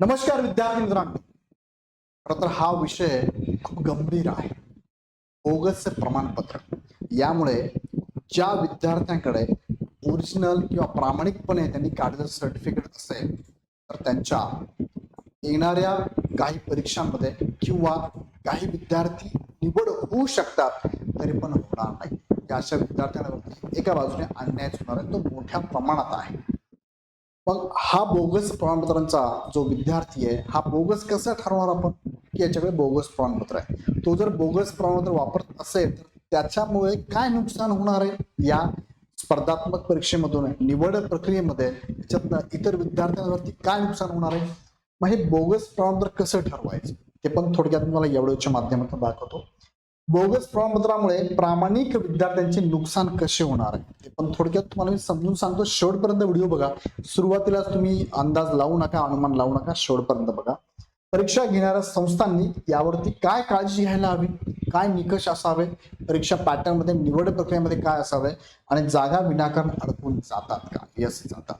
नमस्कार विद्यार्थी मित्रांनो. खरं तर हा विषय खूप गंभीर आहे. बोगस प्रमाणपत्र. यामुळे ज्या विद्यार्थ्यांकडे ओरिजिनल किंवा प्रामाणिकपणे त्यांनी काढलेलं सर्टिफिकेट असेल तर त्यांच्या येणाऱ्या काही परीक्षांमध्ये किंवा काही विद्यार्थी निवड होऊ शकतात तरी पण होणार नाही. या अशा विद्यार्थ्यांवर एका बाजूने अन्याय होणार आहे. तो मोठ्या प्रमाणात आहे. मग हा बोगस प्रमाणपत्रांचा जो विद्यार्थी आहे हा बोगस कसा ठरवणार आपण? की याच्याकडे बोगस प्रमाणपत्र आहे. तो जर बोगस प्रमाणपत्र वापरत असेल तर त्याच्यामुळे काय नुकसान होणार आहे? या स्पर्धात्मक परीक्षेमधून निवड प्रक्रियेमध्ये त्याच्यातनं इतर विद्यार्थ्यांवरती काय नुकसान होणार आहे? मग हे बोगस प्रमाणपत्र कसं ठरवायचं? ते पण थोडक्यात तुम्हाला एवढ्याच्या माध्यमातून दाखवतो. बोगस प्रमाणपत्रामुळे प्रामाणिक विद्यार्थ्यांचे नुकसान कसे होणार आहे? ते पण थोडक्यात तुम्हाला मी समजून सांगतो. शेवटपर्यंत व्हिडिओ बघा. सुरुवातीलाच तुम्ही अंदाज लावू नका अनुमान लावू नका. शेवटपर्यंत बघा. परीक्षा घेणाऱ्या संस्थांनी यावरती काय काळजी घ्यायला हवी? काय निकष असावे? परीक्षा पॅटर्नमध्ये निवड प्रक्रियेमध्ये काय असावे? आणि जागा विनाकारण अडकून जातात का? यस जातात.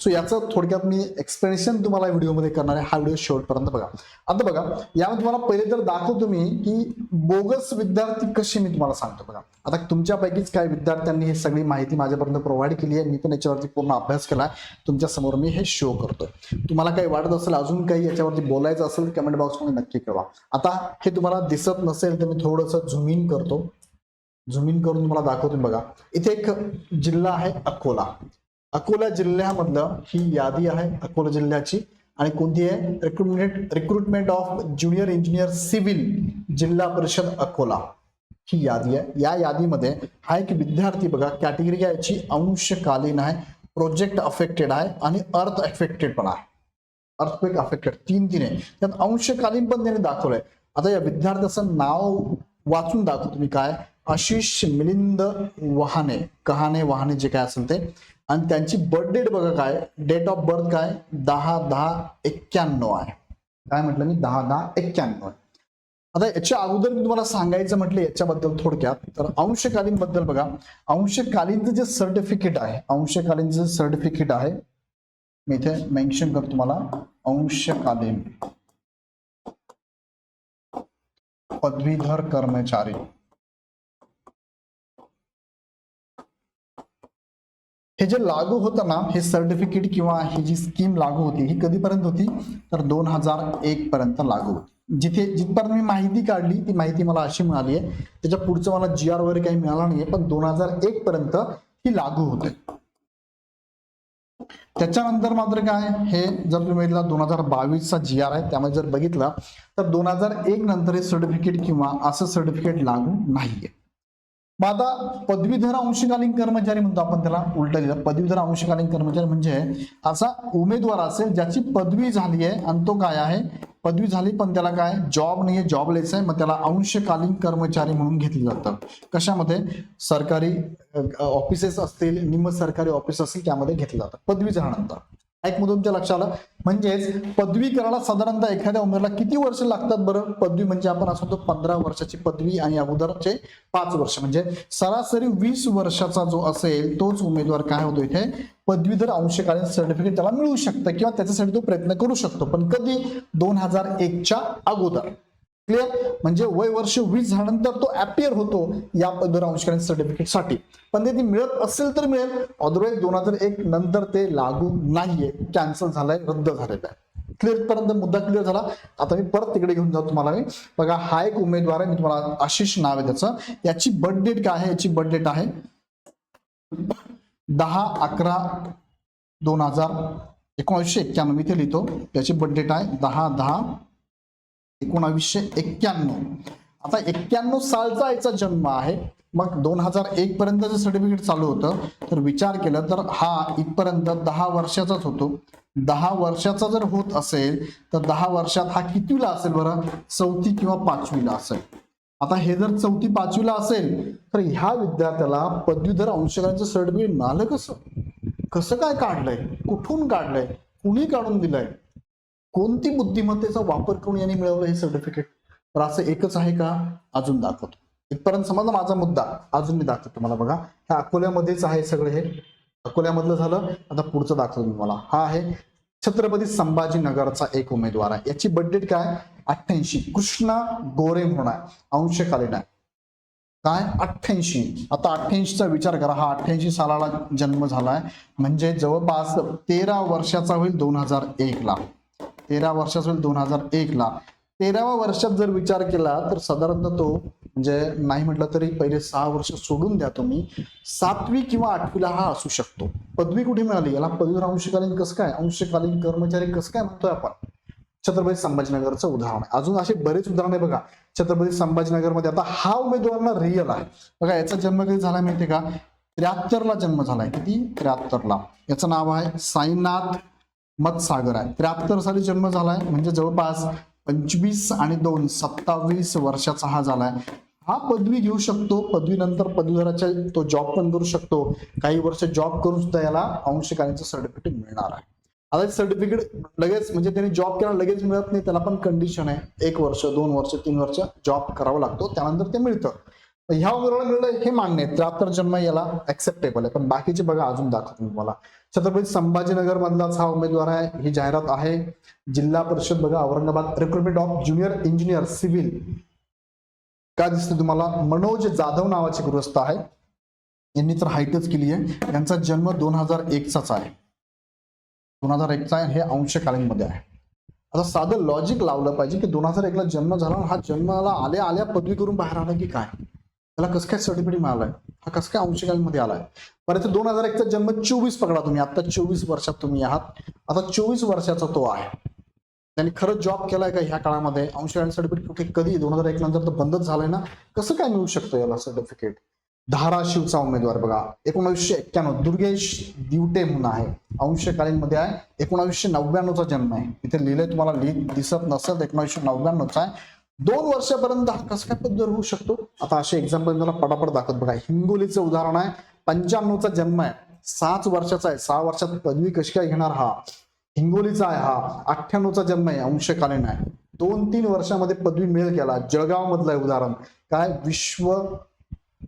सो याचं थोडक्यात मी एक्सप्लेनेशन तुम्हाला व्हिडिओमध्ये करणार आहे. हा व्हिडिओ शेवटपर्यंत बघा. आता बघा यामध्ये तुम्हाला पहिले तर दाखवतो मी की बोगस विद्यार्थी कसे मी तुम्हाला सांगतो बघा. आता तुमच्यापैकीच काही विद्यार्थ्यांनी हे सगळी माहिती माझ्यापर्यंत प्रोव्हाइड केली आहे. मी पण याच्यावरती पूर्ण अभ्यास केला तुमच्यासमोर मी हे शो करतोय. तुम्हाला काही वाटत असेल अजून काही याच्यावरती बोलायचं असेल कमेंट बॉक्समध्ये नक्की कळवा. आता हे तुम्हाला दिसत नसेल तर मी थोडंसं झूम इन करतो. झूम इन करून तुम्हाला दाखवतो बघा. इथे एक जिल्हा आहे अकोला. अकोला जिल्ह्यामधलं ही यादी आहे अकोला जिल्ह्याची. आणि कोणती आहे? Recruitment recruitment of junior engineer civil जिल्हा परिषद अकोला. ही यादी आहे. या यादीमध्ये हा एक विद्यार्थी बघा कॅटेगरी याची अंशकालीन आहे प्रोजेक्ट अफेक्टेड आहे आणि अर्थ अफेक्टेड पण आहे. अर्थक्वेक अफेक्टेड तीन तीन आहे. त्यात अंशकालीन पण त्याने दाखवलंय. आता या विद्यार्थ्याचं नाव वाचून दाखवतो तुम्ही काय. आशिष मिलिंद वहाने कहाणे वाहने जे काय असेल ते. आणि त्यांची बर्थ डेट बघा काय? डेट ऑफ बर्थ काय? दहा दहा एक्क्याण्णव आहे. काय म्हटलं मी? दहा दहा एक्क्याण्णव आहे. आता याच्या अगोदर मी तुम्हाला सांगायचं म्हटलं याच्याबद्दल थोडक्यात. तर अंशकालीन बद्दल बघा. अंशकालीनचं जे सर्टिफिकेट आहे अंशकालीनचं सर्टिफिकेट आहे मी इथे मेन्शन करतो तुम्हाला. अंशकालीन. पदवीधर कर्मचारी. हे जे लागू होतं ना हे सर्टिफिकेट किंवा ही जी स्कीम लागू होती ही कधीपर्यंत होती? तर दोन हजार एक पर्यंत लागू होती. जिथे जिथपर्यंत मी माहिती काढली ती माहिती मला अशी मिळाली आहे त्याच्या पुढचं मला जी आर वगैरे काही मिळाला नाहीये पण दोन हजार एक पर्यंत ही लागू होते. त्याच्यानंतर मात्र काय हे जर तुम्ही दोन हजार बावीसचा जी आर आहे त्यामध्ये जर बघितलं तर दोन हजार एक नंतर हे सर्टिफिकेट किंवा असं सर्टिफिकेट लागू नाहीये. मग आता पदवीधर अंशकालीन कर्मचारी म्हणतो आपण त्याला उलट दिलं. पदवीधर अंशकालीन कर्मचारी म्हणजे असा उमेदवार असेल ज्याची पदवी झाली आहे आणि तो काय आहे? पदवी झाली पण त्याला काय? जॉब नाहीये जॉबलेस आहे. मग त्याला अंशकालीन कर्मचारी म्हणून घेतलं जातं. कशामध्ये? सरकारी ऑफिसेस असतील निम्न सरकारी ऑफिस असतील त्यामध्ये घेतलं जातं. पदवी झाल्यानंतर एक तुमच्या लक्षात आलं? म्हणजेच पदवी करायला साधारणतः एखाद्या उमेदवाराला किती वर्ष लागतात बरं? पदवी म्हणजे आपण असं म्हणतो पंधरा वर्षाची पदवी आणि अगोदरचे पाच वर्ष. म्हणजे सरासरी वीस वर्षाचा जो असेल तोच उमेदवार काय होतो इथे? पदवीधर अंशकालीन सर्टिफिकेट त्याला मिळू शकतं किंवा त्याच्यासाठी तो प्रयत्न करू शकतो. पण कधी? दोन हजार एकच्या अगोदर. क्लिअर म्हणजे वय वर्ष वीस झाल्यानंतर तो अपियर होतो या पदवीधर अंशकालीन सर्टिफिकेटसाठी पण ते ती मिळत असेल तर मिळेल. अदरवाईज दोन हजार एक नंतर ते लागू नाहीये. कॅन्सल झालंय रद्द झालेलं आहे क्लिअर पर्यंत मुद्दा क्लिअर झाला. आता मी परत तिकडे घेऊन जातो तुम्हाला मी. बघा हा एक उमेदवार आहे. मी तुम्हाला आशिष नाव आहे त्याचं. याची बर्थ डेट काय आहे? याची बर्थ डेट आहे दहा अकरा दोन हजार एकोणीसशे एक्क्याण्णव. इथे लिहितो. याची बर्थ डेट आहे दहा दहा एकोणावीसशे एक्क्याण्णव. आता एक्क्याण्णव सालचा याचा जन्म आहे. मग दोन हजार एक पर्यंत जे सर्टिफिकेट चालू होतं तर विचार केला तर हा इथपर्यंत दहा वर्षाचाच होतो. दहा वर्षाचा जर होत असेल तर दहा वर्षात हा कितवीला असेल बरं? चौथी किंवा पाचवीला असेल. आता हे जर चौथी पाचवीला असेल तर ह्या विद्यार्थ्याला पदवीधर अंशकांचं सर्टिफिकेट मिळालं कसं? कसं काय काढलंय? कुठून काढलंय? कुणी काढून दिलंय? कोणती बुद्धिमत्तेचा वापर करून यांनी मिळवलं हे सर्टिफिकेट तर असं एकच आहे का? अजून दाखवतो. इथपर्यंत समजला माझा मुद्दा? अजून मी दाखवतो तुम्हाला बघा. ह्या अकोल्यामध्येच आहे सगळं हे. अकोल्यामधलं झालं. आता पुढचं दाखवतो तुम्हाला. मला हा आहे छत्रपती संभाजीनगरचा एक उमेदवार आहे. याची बड्डेट काय? अठ्ठ्याऐंशी. कृष्णा गोरे म्हणून आहे अंशकालीन आहे. काय? अठ्ठ्याऐंशी. आता अठ्ठ्याऐंशीचा विचार करा. हा अठ्ठ्याऐंशी सालाला जन्म झालाय. म्हणजे जवळपास तेरा वर्षाचा होईल दोन हजार एक ला तेरा वर्षाचा होईल दोन हजार एक ला तेराव्या वर्षात जर विचार केला तर साधारणतः तो म्हणजे नाही म्हटलं तरी पहिले सहा वर्ष सोडून द्या तुम्ही. सातवी किंवा आठवीला हा असू शकतो. पदवी कुठे मिळाली? याला पदवीवर अंशकालीन कसं काय? अंशकालीन कर्मचारी कसं काय म्हणतोय आपण? छत्रपती संभाजीनगरचं उदाहरण आहे. अजून असे बरेच उदाहरण आहे बघा. छत्रपती संभाजीनगरमध्ये आता हा उमेदवार ना रिअल आहे. बघा याचा जन्म कधी झाला माहितीये का? त्र्याहत्तरला जन्म झालाय. किती? त्र्याहत्तरला. याचं नाव आहे साईनाथ मतसागर आहे. त्र्याहत्तर साली जन्म झालाय म्हणजे जवळपास पंचवीस आणि दोन सत्तावीस वर्षाचा हा झालाय हा पदवी घेऊ शकतो. पदवीनंतर पदवीधराच्या तो जॉब पण करू शकतो. काही वर्ष जॉब करून सुद्धा याला अंशकालीनचं सर्टिफिकेट मिळणार आहे. आता सर्टिफिकेट लगेच म्हणजे त्याने जॉब केला लगेच मिळत नाही. त्याला पण कंडिशन आहे. एक वर्ष दोन वर्ष तीन वर्ष जॉब करावा लागतो. त्यानंतर ते मिळतं. ह्या उमेदवाराला मिळलं हे मान्य आहे. त्र्याहत्तर जन्म याला ऍक्सेप्टेबल आहे. पण बाकीचे बघा अजून दाखवतो मी तुम्हाला. छत्रपती संभाजीनगर मधलाच हा उमेदवार आहे. ही जाहिरात आहे. जिल्हा परिषद बघा Aurangabad recruitment of junior engineer civil काय दिसतं तुम्हाला? मनोज जाधव नावाचे गृहस्थ आहे. यांनी तर हाईटच केली आहे. यांचा जन्म दोन हजार एकचाच आहे. दोन हजार एकचा आहे हे अंशकालीन मध्ये आहे. आता साधं लॉजिक लावलं पाहिजे की दोन हजार एकला जन्म झाला हा जन्माला आल्या आल्या पदवी करून बाहेर आला की काय? त्याला कसं काय सर्टिफिकेट मिळालाय? हा कसं काय अंशकालमध्ये आलाय? परत दोन हजार एकचा जन्म चोवीस पकडा तुम्ही. आता चोवीस वर्षात तुम्ही आहात. आता चोवीस वर्षाचा तो आहे. त्यांनी खरंच जॉब केलाय का ह्या काळामध्ये? अंशकालीन सर्टिफिकेट कुठे कधी? दोन हजार एक नंतर तर बंदच झालंय ना? कसं काय मिळू शकतं याला सर्टिफिकेट धाराशिवचा उमेदवार बघा. एकोणावीसशे एक्क्याण्णव दुर्गेश दिवटे म्हणून आहे. अंशकालीन मध्ये आहे. एकोणावीसशे नव्याण्णवचा जन्म आहे. इथे लिहिलंय तुम्हाला लिहित दिसत नसेल एकोणावीसशे नव्याण्णवचा आहे. दोन वर्षापर्यंत हा कसं काय पद्धत होऊ शकतो? आता असे एक्झाम्पल मला पटापट दाखवत बघा. हिंगोलीचं उदाहरण आहे. पंच्याण्णवचा जन्म आहे. सात वर्षाचा आहे. सहा वर्षात पदवी कशी काय घेणार हा? हिंगोलीचा आहे हा. अठ्ठ्याण्णवचा जन्म आहे. अंशकालीन आहे. दोन तीन वर्षामध्ये पदवी मिळेल केला जळगाव मधलं आहे उदाहरण. काय? विश्व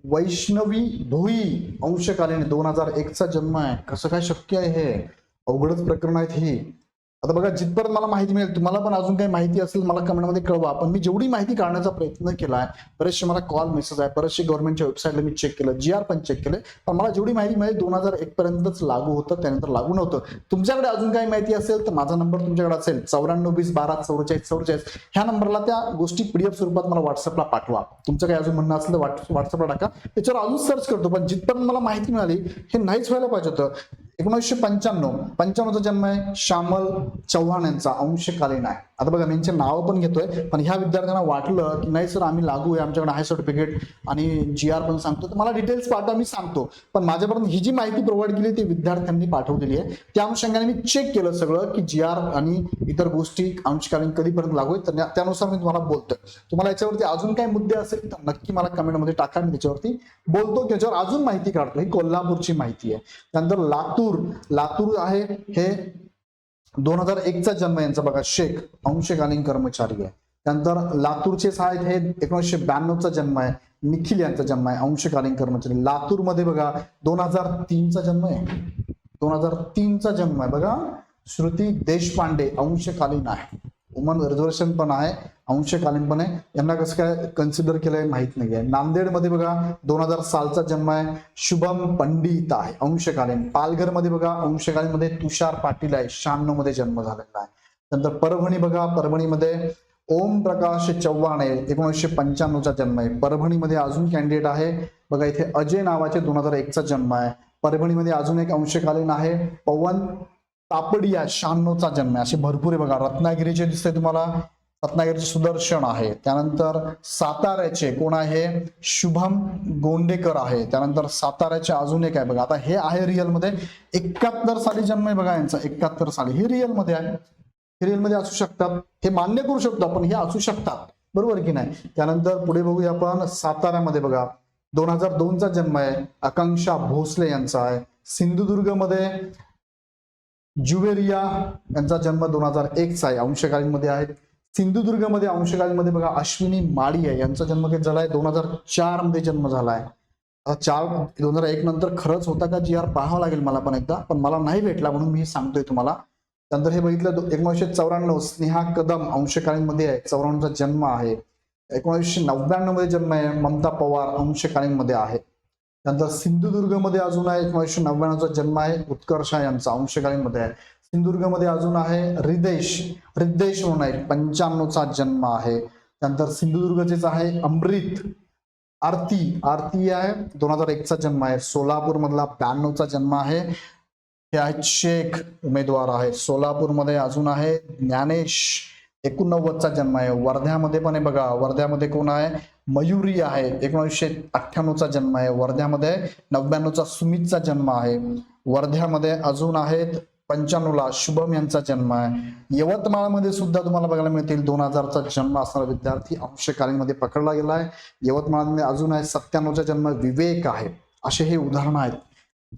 वैष्णवी भुई अंशकालीन दोन हजार एकचा जन्म आहे. कसं काय शक्य आहे हे? अवघडच प्रकरण आहेत ही. आता बघा जिथपर्यंत मला माहिती मिळेल तुम्हाला पण अजून काही माहिती असेल मला कमेंटमध्ये कळवा. पण मी जेवढी माहिती काढण्याचा प्रयत्न केला आहे बरेचसे मला कॉल मेसेज आहे बरेचसे गव्हर्नमेंटच्या वेबसाईटला मी चेक केलं जी आर पण चेक केलं. पण मला जेवढी माहिती मिळेल दोन हजार एक पर्यंतच लागू होतं त्यानंतर लागू नव्हतं. तुमच्याकडे अजून काही माहिती असेल तर माझा नंबर तुमच्याकडे असेल चौऱ्याण्णव वीस बारा चौवेचाळीस चौवेचाळीस. ह्या नंबरला त्या गोष्टी पीडीएफ स्वरूपात मला व्हॉट्सअपला पाठवा. तुमचं काही अजून म्हणणं असलं व्हॉट्सअपला टाका. त्याच्यावर अजून सर्च करतो पण जिथपर्यंत मला माहिती मिळाली हे नाहीच व्हायला पाहिजे होतं. एकोणीसशे पंच्याण्णव पंच्याण्णवचा जन्म आहे श्यामल चव्हाण यांचा अंशकालीन आहे आता बघा मी यांचे नावं पण घेतोय पण ह्या विद्यार्थ्यांना वाटलं की नाही सर आम्ही लागू आहे आमच्याकडे आहे सर्टिफिकेट आणि जी आर पण सांगतो. तर मला डिटेल्स पाठवा मी सांगतो. पण माझ्यापर्यंत ही जी माहिती प्रोव्हाइड केली ती विद्यार्थ्यांनी पाठवलेली आहे. त्या अनुषंगाने मी चेक केलं सगळं की जी आर आणि इतर गोष्टी अंशकालीन कधीपर्यंत लागू आहेत. तर त्यानुसार मी तुम्हाला बोलतोय. तुम्हाला याच्यावरती अजून काही मुद्दे असेल तर नक्की मला कमेंटमध्ये टाका मी त्याच्यावरती बोलतो. त्याच्यावर अजून माहिती काढतो ही कोल्हापूरची माहिती आहे. त्यानंतर लातूर लातूर आहे हे दोन हजार एकचा जन्म यांचा बघा. शेख अंशकालीन कर्मचारी आहे. त्यानंतर लातूरचे आहेत हे एकोणीसशे ब्याण्णवचा जन्म आहे. निखिल यांचा जन्म आहे. अंशकालीन कर्मचारी. लातूरमध्ये बघा दोन हजार तीनचा जन्म आहे. दोन हजार तीनचा जन्म आहे बघा. श्रुती देशपांडे अंशकालीन आहे वुमन रिझर्वेशन पण आहे. अंशकालीन पण आहे यांना कसं काय कन्सिडर केलंय माहीत नाही आहे नांदेडमध्ये बघा दोन हजार सालचा जन्म आहे. शुभम पंडित आहे अंशकालीन. पालघरमध्ये बघा अंशकालीन मध्ये तुषार पाटील आहे शहाण्णवमध्ये जन्म झालेला आहे. नंतर परभणी बघा परभणीमध्ये ओम प्रकाश चव्हाण आहे एकोणीसशे पंच्याण्णवचा जन्म आहे. परभणीमध्ये अजून कॅन्डिडेट आहे. बघा इथे अजय नावाचे दोन हजार एकचा जन्म आहे. परभणीमध्ये अजून एक अंशकालीन आहे. पवन तापडिया शहाण्णवचा जन्म आहे. असे भरपूर आहे बघा. रत्नागिरीचे दिसते तुम्हाला. रत्नागिरीचे सुदर्शन आहे. त्यानंतर साताऱ्याचे कोण आहे? शुभम गोंडेकर आहे. त्यानंतर साताऱ्याचे अजून एक आहे बघा. आता हे आहे रिअलमध्ये. एकाहत्तर साली जन्म आहे बघा यांचा. एकाहत्तर साली. हे रिअलमध्ये आहे. हे रिअलमध्ये असू शकतात. हे मान्य करू शकतो आपण. हे असू शकतात. बरोबर की नाही? त्यानंतर पुढे बघूया आपण साताऱ्यामध्ये बघा. दोन हजार दोनचा जन्म आहे. आकांक्षा भोसले यांचा आहे. सिंधुदुर्गमध्ये ज्युवेरिया यांचा जन्म दोन हजार एकचा आहे. अंशकालीनमध्ये आहे. सिंधुदुर्गमध्ये अंशकालीनमध्ये बघा अश्विनी माळी आहे यांचा जन्म किती झालाय? दोन हजार चारमध्ये जन्म झालाय. चार दोन हजार एक नंतर खरंच होता का? जी आर पाहावं लागेल मला पण एकदा. पण मला नाही भेटला म्हणून मी सांगतोय तुम्हाला. त्यानंतर हे बघितलं एकोणीसशे चौऱ्याण्णव स्नेहा कदम अंशकालीनमध्ये आहे. चौऱ्याण्णवचा जन्म आहे. एकोणीसशे नव्याण्णवमध्ये जन्म आहे. ममता पवार अंशकालीनमध्ये आहे. त्यानंतर सिंधुदुर्गमध्ये अजून आहे. एकोणीसशे नव्याण्णवचा जन्म आहे. उत्कर्ष यांचा अंशकालीनमध्ये आहे. सिंधुदुर्गमध्ये अजून आहे रिदेश. रिद्देश म्हणून आहे. पंच्याण्णवचा जन्म आहे. त्यानंतर सिंधुदुर्गचेच आहे अमृत. आरती. आरती आहे. दोन हजार एकचा जन्म आहे. सोलापूर मधला ब्याण्णवचा जन्म आहे. हे आहेत शेख उमेदवार आहे. सोलापूरमध्ये अजून आहे ज्ञानेश. एकोणनव्वदचा जन्म आहे. वर्ध्यामध्ये पण आहे बघा. वर्ध्यामध्ये कोण आहे? मयुरी आहे. एकोणीसशे अठ्ठ्याण्णवचा जन्म आहे. वर्ध्यामध्ये नव्याण्णवचा सुमितचा जन्म आहे. वर्ध्यामध्ये अजून आहेत पंच्याण्णवला शुभम यांचा जन्म आहे. यवतमाळमध्ये सुद्धा तुम्हाला बघायला मिळतील दोन हजारचा जन्म असणारा विद्यार्थी अंशकालीनमध्ये पकडला गेला आहे. यवतमाळमध्ये अजून आहे सत्त्याण्णवचा जन्म विवेक आहे. असे हे उदाहरणं आहेत.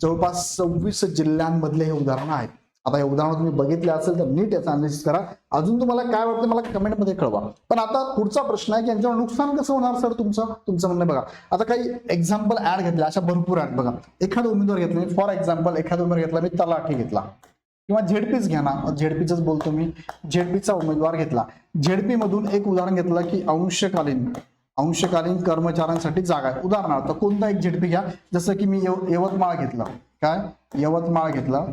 जवळपास सव्वीस जिल्ह्यांमधले हे उदाहरणं आहेत. आता हे उदाहरण तुम्ही बघितले असेल तर नीट याचा अनालिसिस करा. अजून तुम्हाला काय वाटतं मला कमेंटमध्ये कळवा. पण आता पुढचा प्रश्न आहे की यांच्यावर नुकसान कसं होणार सर तुमचं? तुमचं म्हणणं बघा. आता काही एक्झाम्पल ऍड घेतले अशा भरपूर ऍड बघा. एखादा उमेदवार घेतला. फॉर एक्झाम्पल एखादा उमेदवार घेतला मी तलाठी घेतला. किंवा झेडपीच घ्या ना. झेडपीच बोलतो मी. झेडपीचा उमेदवार घेतला. झेडपी मधून एक उदाहरण घेतलं की अंशकालीन. अंशकालीन कर्मचाऱ्यांसाठी जागा आहे. उदाहरणार्थ कोणता एक झेडपी घ्या. जसं की मी यवतमाळ घेतला. काय? यवतमाळ घेतला.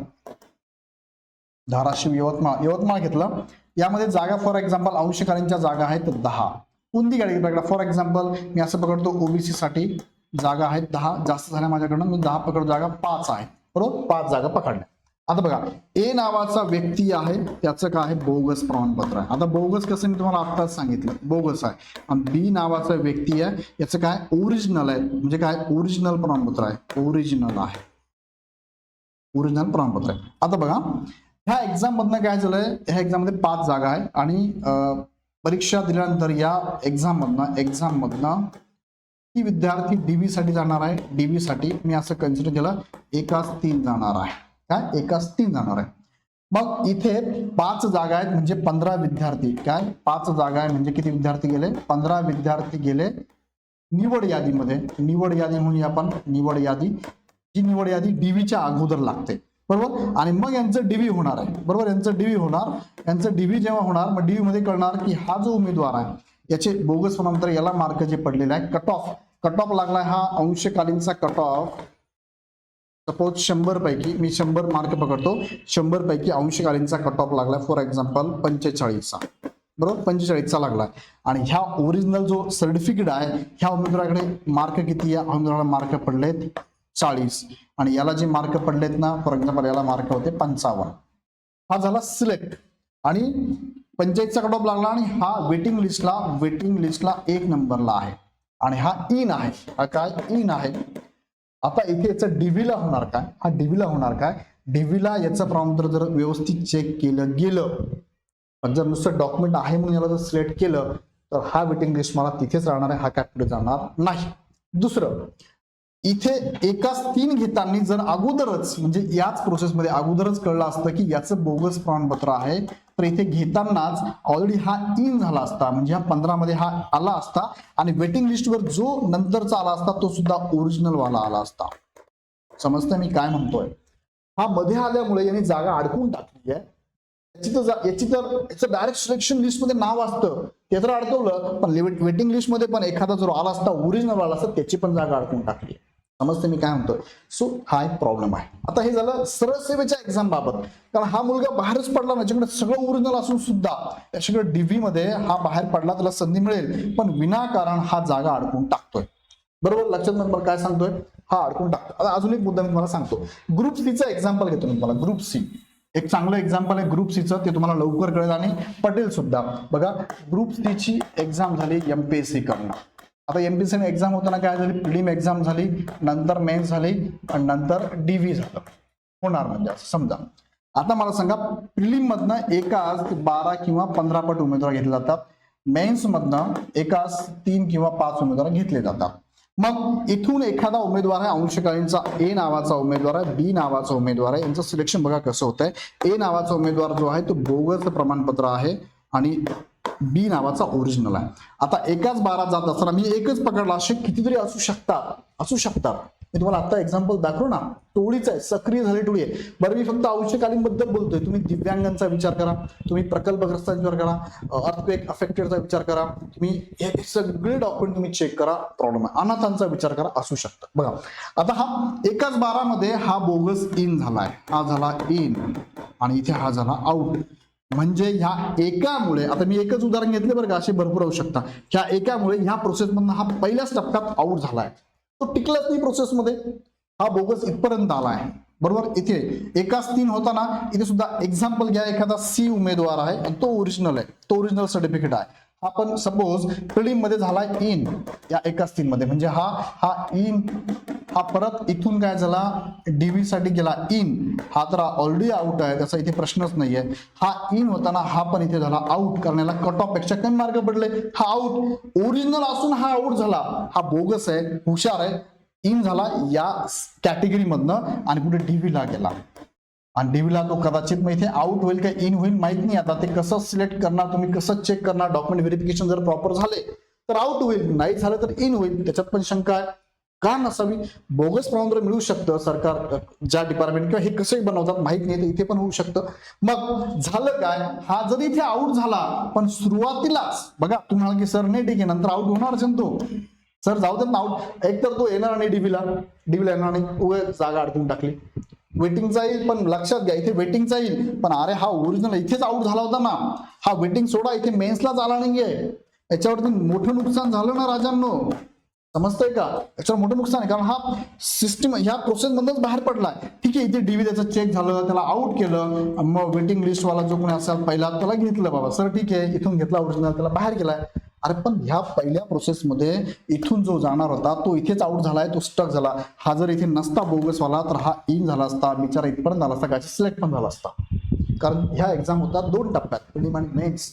धाराशिव यवतमाळ. यवतमाळ घेतलं. यामध्ये जागा फॉर एक्झाम्पल अंशकालीनच्या जागा आहेत दहा. कोणती गाडी पकडा फॉर एक्झाम्पल मी असं पकडतो ओबीसी साठी जागा आहेत दहा. जास्त झाल्या माझ्याकडनं मी दहा पकड जागा पाच आहे बरोबर? पाच जागा पकडल्या. आता बघा ए नावाचा व्यक्ती आहे त्याचं काय आहे? बोगस प्रमाणपत्र आहे. आता बोगस कसं मी तुम्हाला आत्ताच सांगितलं. बोगस आहे. आणि बी नावाचा व्यक्ती आहे याचं काय? ओरिजिनल आहे. म्हणजे काय? ओरिजिनल प्रमाणपत्र आहे. ओरिजिनल आहे. ओरिजिनल प्रमाणपत्र आहे. आता बघा ह्या एक्झाम मधनं काय झालंय? ह्या एक्झाममध्ये पाच जागा आहे. आणि परीक्षा दिल्यानंतर या एक्झाम मधनं एक्झाम मधनं ती विद्यार्थी डीबी साठी जाणार आहे. डीबी साठी मी असं कन्सिडर केलं एकाच तीन जाणार आहे. काय एकाच तीन जाणार आहे. मग इथे पाच जागा आहेत म्हणजे पंधरा विद्यार्थी. काय? पाच जागा आहे म्हणजे किती विद्यार्थी गेले? पंधरा विद्यार्थी गेले निवड यादीमध्ये. निवड यादी म्हणूया आपण. निवड यादी. जी निवड यादी डीव्हीच्या अगोदर लागते. बरोबर? आणि मग यांचं डीव्ही होणार आहे. बरोबर? यांचं डीव्ही होणार. यांचं डीव्ही जेव्हा होणार मग डीव्ही मध्ये कळणार की हा जो उमेदवार आहे याचे बोगस होणार याला मार्क जे पडलेले आहे. कट ऑफ कट ऑफ लागलाय हा अंशकालीनचा कट ऑफ सपोज शंभर पैकी मी शंभर मार्क पकडतो. शंभर पैकी अंशकालीनचा कट ऑफ लागलाय फॉर एक्झाम्पल पंचेचाळीसचा. बरोबर? पंचेचाळीसचा लागलाय. आणि ह्या ओरिजिनल जो सर्टिफिकेट आहे ह्या उमेदवाराकडे मार्क किती या उमेदवाराला मार्क पडलेत चाळीस. आणि याला जे मार्क पडलेत ना फॉर एक्झाम्पल याला मार्क होते पंचावन्न. हा झाला सिलेक्ट आणि पंचायतचा कट ऑफ लागला आणि हा वेटिंग लिस्टला वेटिंग लिस्टला एक नंबरला आहे. आणि हा इन आहे. हा काय? इन आहे. आता इथे याचं डीव्हीला होणार काय? हा डीव्हीला होणार काय? डीव्हीला याचं प्रमाणपत्र जर व्यवस्थित चेक केलं गेलं पण जर नुसतं डॉक्युमेंट आहे म्हणून याला जर सिलेक्ट केलं तर हा वेटिंग लिस्ट मला तिथेच राहणार आहे हा काय पुढे जाणार नाही. दुसरं इथे एकाच तीन घेताना जर अगोदरच म्हणजे याच प्रोसेसमध्ये अगोदरच कळलं असतं की याचं बोगस प्रमाणपत्र आहे तर इथे घेतानाच ऑलरेडी हा इन झाला असता. म्हणजे हा पंधरा मध्ये हा आला असता. आणि वेटिंग लिस्टवर जो नंतरचा आला असता तो सुद्धा ओरिजिनल वाला आला असता. समजतं मी काय म्हणतोय? हा मध्ये आल्यामुळे यांनी जागा अडकून टाकली आहे. याची तर याची तर याचं डायरेक्ट सिलेक्शन लिस्टमध्ये नाव असतं. ते तर अडकवलं पण वेटिंग लिस्टमध्ये पण एखादा जर आला असता ओरिजिनल आला असता त्याची पण जागा अडकून टाकली समजते मी काय म्हणतोय. सो हा एक प्रॉब्लेम आहे. आता हे झालं सरळ सेवेच्या एक्झाम बाबत. कारण हा मुलगा बाहेरच पडला ना सगळं ओरिजिनल असून सुद्धा त्याच्याकडे डीव्ही मध्ये हा बाहेर पडला त्याला संधी मिळेल. पण विनाकारण हा जागा अडकून टाकतोय. बरोबर? लक्षात नंबर काय सांगतोय? हा अडकून टाकतो आता अजून एक मुद्दा मी तुम्हाला सांगतो. ग्रुप सीचं एक्झाम्पल घेतो मी तुम्हाला. ग्रुप सी एक चांगलं एक्झाम्पल आहे ग्रुप सीचं ते तुम्हाला लवकर कळेल. आणि पटेल सुद्धा. बघा ग्रुप सीची एक्झाम झाली एमपीएससी कडनं. आता एमपीएससी एक्झाम होताना काय झाली? प्रिलिम एक्झाम झाली नंतर मेन्स झाली आणि नंतर डी व्ही झालं. होणार म्हणजे असं समजा. आता मला सांगा प्रिलिम मधनं एकाच बारा किंवा पंधरा पट उमेदवार घेतले जातात. मेन्स मधनं एकाच तीन किंवा पाच उमेदवार घेतले जातात. मग इथून एखादा उमेदवार आहे अंशकालीनचा ए नावाचा उमेदवार आहे बी नावाचा उमेदवार आहे. यांचं सिलेक्शन बघा कसं होत आहे ए नावाचा उमेदवार जो आहे तो बोगस प्रमाणपत्र आहे आणि बी नावाचा ओरिजिनल आहे. आता एकाच बारात जात असताना मी एकच पकडला असे कितीतरी असू शकतात असू शकतात. मी तुम्हाला आता एक्झाम्पल दाखवू ना. टोळीच आहे सक्रिय झाली टोळी आहे. बरं मी फक्त औषधकालीनबद्दल बोलतोय. तुम्ही दिव्यांगांचा विचार करा तुम्ही प्रकल्पग्रस्तांचा विचार करा अर्थक्वेक अफेक्टेडचा विचार करा तुम्ही हे हे सगळे डॉक्युमेंट तुम्ही चेक करा प्रॉब्लेम आहे. अनाथांचा विचार करा असू शकतं. बघा आता हा एकाच बारामध्ये हा बोगस इन झालाय. हा झाला इन आणि इथे हा झाला आउट म्हणजे ह्या एकामुळे आता मी एकच उदाहरण घेतले बरं का असे भरपूर होऊ शकता ह्या एकामुळे ह्या प्रोसेसमधनं हा पहिल्याच टप्प्यात आउट झालाय. तो टिकलाच नाही प्रोसेसमध्ये हा बोगस इथपर्यंत आला आहे बरोबर? इथे एकाच तीन होताना इथे सुद्धा एक्झाम्पल घ्या एखादा सी उमेदवार आहे आणि तो ओरिजिनल आहे. तो ओरिजिनल सर्टिफिकेट आहे. आपण सपोज प्रिलिममध्ये झाला इन या एकाच तीन मध्ये म्हणजे हा हा इन हा परत इथून काय झाला? डीव्ही साठी गेला इन. हा तर ऑलरेडी आउट आहे त्याचा इथे प्रश्नच नाहीये. हा इन होताना हा पण इथे झाला आउट करण्याला कट ऑफपेक्षा कमी मार्क पडले. हा आउट ओरिजिनल असून हा आउट झाला. हा बोगस आहे हुशार आहे. इन झाला या कॅटेगरी मधनं आणि पुढे डीव्ही ला गेला. आणि डीव्हीला तो कदाचित मग इथे आउट होईल का इन होईल माहीत नाही. आता ते कसं सिलेक्ट करणार तुम्ही कसं चेक करणार डॉक्युमेंट व्हेरिफिकेशन जर प्रॉपर झाले तर आउट होईल. नाही झालं तर इन होईल. त्याच्यात पण शंका आहे. का नसावी? बोगस प्रमाणपत्र मिळू शकतं. सरकार ज्या डिपार्टमेंट किंवा हे कसंही बनवतात माहीत नाही तर इथे पण होऊ शकतं. मग झालं काय? हा जरी इथे आउट झाला पण सुरुवातीलाच बघा तुम्हाला की सर नाही ठीक आहे नंतर आउट होणारच आहे तो. सर जाऊ देत ना आउट एक तर तो येणार नाही डीबीला डीबीला येणार नाही. उगे जागा अडकून टाकली. वेटिंगचा येईल पण लक्षात घ्या इथे वेटिंगचा येईल. पण अरे हा ओरिजिनल इथेच आउट झाला होता ना. हा वेटिंग सोडा इथे मेन्सलाच आला नाहीये. याच्यावरती मोठं नुकसान झालं ना राजांनो. समजतंय का? याच्यावर मोठं नुकसान आहे कारण हा सिस्टम ह्या प्रोसेस मधूनच बाहेर पडलाय. ठीक आहे इथे डीव्ही त्याचं चेक झालं त्याला आउट केलं. मग वेटिंग लिस्टवाला जो कोणी असाल पहिला त्याला घेतलं बाबा. सर ठीक आहे इथून घेतला ओरिजिनल त्याला बाहेर गेलाय. अरे पण ह्या पहिल्या प्रोसेसमध्ये इथून जो जाणार होता तो इथेच आउट झालाय तो स्टक झाला. हा जर इथे नसता बोगसवाला तर हा इन झाला असता बिचारा इथपर्यंत झाला असता काय सिलेक्ट पण झाला असता. कारण ह्या एक्झाम होतात दोन टप्प्यात प्रिलिम आणि मेन्स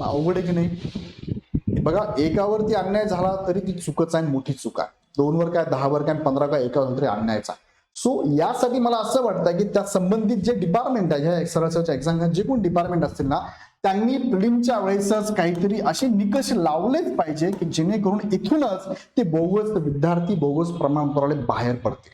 अवघड आहे की नाही? बघा एकावरती अन्याय झाला तरी ती चुकच आहे आणि मोठी चूक आहे. दोनवर काय दहावर काय पंधरा काय एकावर तरी अन्यायचा सो यासाठी मला असं वाटतं की त्या संबंधित जे डिपार्टमेंट आहे ह्या सरळच्या एक्झाम जे कोण डिपार्टमेंट असतील ना त्यांनी प्रिलिमच्या वेळेसच काहीतरी असे निकष लावलेच पाहिजे की जेणेकरून इथूनच ते बोगस विद्यार्थी बोगस प्रमाणपत्राने बाहेर पडतील.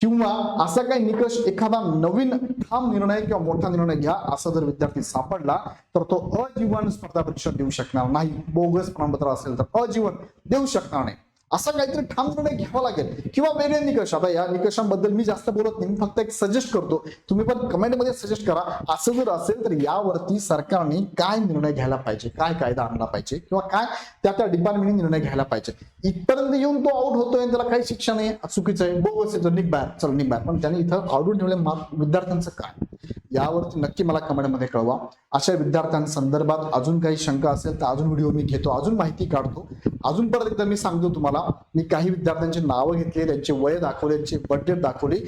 किंवा असा काही निकष एखादा नवीन ठाम निर्णय किंवा मोठा निर्णय घ्या असा जर विद्यार्थी सापडला तर तो अजीवन स्पर्धा परीक्षा देऊ शकणार नाही. बोगस प्रमाणपत्र असेल तर अजीवन देऊ शकणार नाही. असा काहीतरी ठाम निर्णय घ्यावा लागेल. किंवा वेगळे निकष आता या निकषांबद्दल मी जास्त बोलत नाही मी फक्त एक सजेस्ट करतो. तुम्ही पण कमेंटमध्ये सजेस्ट करा. असं जर असेल तर यावरती सरकारने काय निर्णय घ्यायला पाहिजे? काय कायदा आणला पाहिजे? किंवा काय त्या त्या डिपार्टमेंटने निर्णय घ्यायला पाहिजे? इथपर्यंत येऊन तो आउट होतोय त्याला काही शिक्षा नाही. चुकीचं आहे. बोगस आहे निक बाहेर. चल निक बाहेर. पण त्याने इथं आवडून ठेवले मार्क विद्यार्थ्यांचं काय? यावरती नक्की मला कमेंटमध्ये कळवा. अशा विद्यार्थ्यांसंदर्भात अजून काही शंका असेल तर अजून व्हिडिओ मी घेतो. अजून माहिती काढतो. अजून परत एकदा मी सांगतो तुम्हाला. मी काही विद्यार्थ्यांची नावं घेतली त्यांचे वय दाखवले त्यांची बर्थडे दाखवली.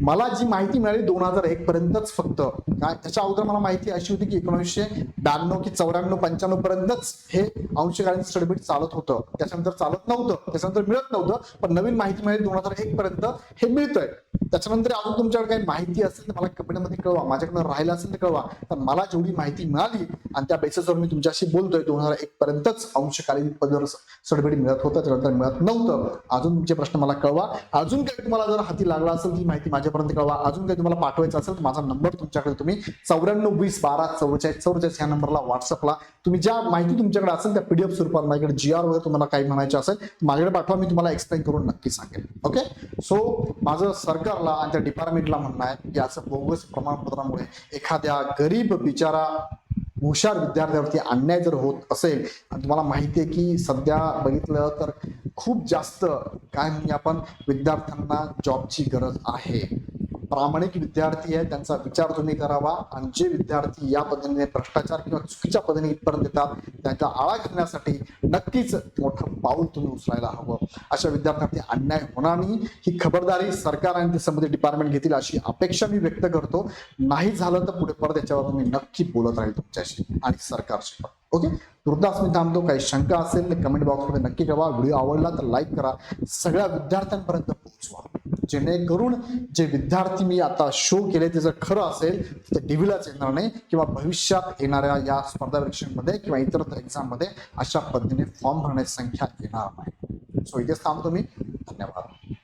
मला जी माहिती मिळाली दोन हजार एक पर्यंतच फक्त. काय? त्याच्या अगोदर मला माहिती अशी होती की एकोणीसशे ब्याण्णव की चौऱ्याण्णव पंच्याण्णव पर्यंतच हे अंशकालीन सर्टिफिकेट चालत होतं. त्याच्यानंतर चालत नव्हतं. त्याच्यानंतर मिळत नव्हतं. पण नवीन माहिती मिळाली दोन हजार एक पर्यंत हे मिळतंय. त्याच्यानंतर अजून तुमच्याकडे काही माहिती असेल तर मला कमेंटमध्ये कळवा. माझ्याकडनं राहिलं असेल तर कळवा. तर मला जेवढी माहिती मिळाली आणि त्या बेसिसवर मी तुमच्याशी बोलतोय दोन हजार एक पर्यंतच अंशकालीन पदर सर्टिफिकेट मिळत होतं. त्यानंतर मिळत नव्हतं. अजून तुमचे प्रश्न मला कळवा. अजून काही तुम्हाला जर हाती लागला असेल ती माहिती माझ्यापर्यंत कळवा. अजून काही तुम्हाला पाठवायचं असेल तर माझा नंबर तुमच्याकडे तुम्ही चौऱ्याण्णव वीस बारा चौवेचाळीस चौवेचाळीस या नंबरला व्हॉट्सअपला तुम्ही ज्या माहिती तुमच्याकडे असेल त्या पीडीएफ स्वरूपात माझ्याकडे जी आर वगैरे तुम्हाला काही म्हणायचं असेल माझ्याकडे पाठवा. मी तुम्हाला एक्सप्लेन करून नक्की सांगेल. ओके सो माझं सरकारला आणि त्या डिपार्टमेंटला म्हणणं आहे की असं बोगस प्रमाणपत्रामुळे एखाद्या गरीब बिचारा हुशार विद्यार्थ्यावरती अन्याय जर होत असेल आणि तुम्हाला माहिती आहे की सध्या बघितलं तर खूप जास्त काय म्हणजे आपण विद्यार्थ्यांना जॉबची गरज आहे. प्रामाणिक विद्यार्थी आहे त्यांचा विचार तुम्ही करावा. आणि जे विद्यार्थी या पद्धतीने भ्रष्टाचार किंवा चुकीच्या पद्धतीने इथपर्यंत येतात त्यांचा आळा घालण्यासाठी नक्कीच मोठं पाऊल तुम्ही उचलायला हवं. अशा विद्यार्थ्यांवरती अन्याय होणार नाही. ही खबरदारी सरकार आणि संबंधित डिपार्टमेंट घेतील अशी अपेक्षा मी व्यक्त करतो. नाही झालं तर पुढे परत याच्यावर मी नक्की बोलत राहील तुमच्याशी आणि सरकारशी पण. ओके तुर्तास मी थांबतो. काही शंका असेल तर कमेंट बॉक्समध्ये नक्की कळवा. व्हिडिओ आवडला तर लाईक करा. सगळ्या विद्यार्थ्यांपर्यंत पोहोचवा. जेणेकरून जे विद्यार्थी मी आता शो केले ते जर खरं असेल तर डीव्हीलाच येणार नाही किंवा भविष्यात येणाऱ्या या स्पर्धा परीक्षांमध्ये किंवा इतर एक्झाममध्ये अशा पद्धतीने फॉर्म भरण्याची संख्या येणार नाही. सो इथेच थांबतो मी. धन्यवाद.